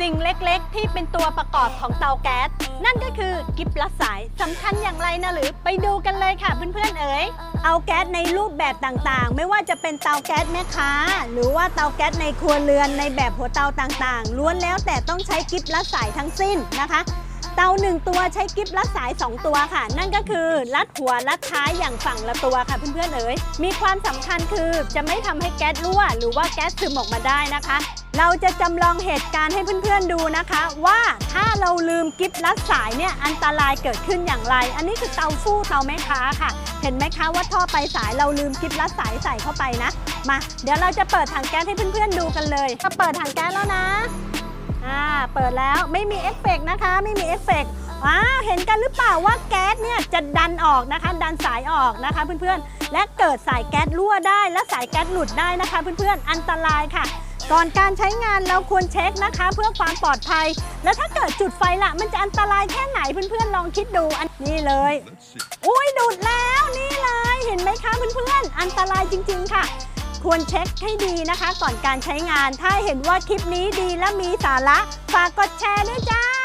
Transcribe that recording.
สิ่งเล็กๆ ที่เป็นตัวประกอบของเตาแก๊ส นั่นก็คือกิบลัดสายสำคัญอย่างไรนะหรือไปดูกันเลยค่ะเพื่อนๆเอ๋ยเอาแก๊สในรูปแบบต่างๆ ไม่ว่าจะเป็นเตาแก๊สแม่ค้า หรือว่าเตาแก๊สในครัวเรือนในแบบหัวเตาต่างๆล้วนแล้วแต่ต้องใช้กิบลัดสายทั้งสิ้นนะคะเตาหนึ่งตัวใช้กิบลัดสาย 2 ตัวค่ะ นั่นก็คือลัดหัวลัดท้ายอย่างฝั่งละตัวค่ะเพื่อนๆเอ๋ยมีความสำคัญคือจะไม่ทำให้แก๊สรั่ว หรือว่าแก๊สซึมออกมาได้นะคะ เราจะจำลองเหตุการณ์ให้เพื่อนๆดูนะคะ ว่าถ้าเราลืมกิบลัดสายเนี่ยอันตรายเกิดขึ้นอย่างไร อันนี้คือเตาฟู้เตาแม่ค้าค่ะ เห็นไหมคะว่าท่อไปสายเราลืมกิบลัดสายใส่เข้าไปนะ มาเดี๋ยวเราจะเปิดถังแก๊สให้เพื่อนๆดูกันเลยก็เปิดถังแก๊สแล้วนะอ่าเปิดแล้วไม่มีเอฟเฟกต์นะคะ ไม่มีเอฟเฟกต์ว้าวเห็นกันหรือเปล่าว่าแก๊สเนี่ยจะดันออกนะคะ ดันสายออกนะคะเพื่อนๆและเกิดสายแก๊สรั่วได้และสายแก๊สหลุดได้นะคะ เพื่อนๆอันตรายค่ะ ก่อนการใช้งานเราควรเช็คนะคะ เพื่อความปลอดภัย แล้วถ้าเกิดจุดไฟละมันจะอันตรายแค่ไหนเพื่อนๆลองคิดดูอันนี้เลย อุ้ยดูดแล้วนี่เลยเห็นไหมคะเพื่อนๆ อันตรายจริง ๆ ค่ะ ควรเช็คให้ดีนะคะ ก่อนการใช้งาน ถ้าเห็นว่าคลิปนี้ดีและมีสาระฝากกดแชร์ด้วยจ้า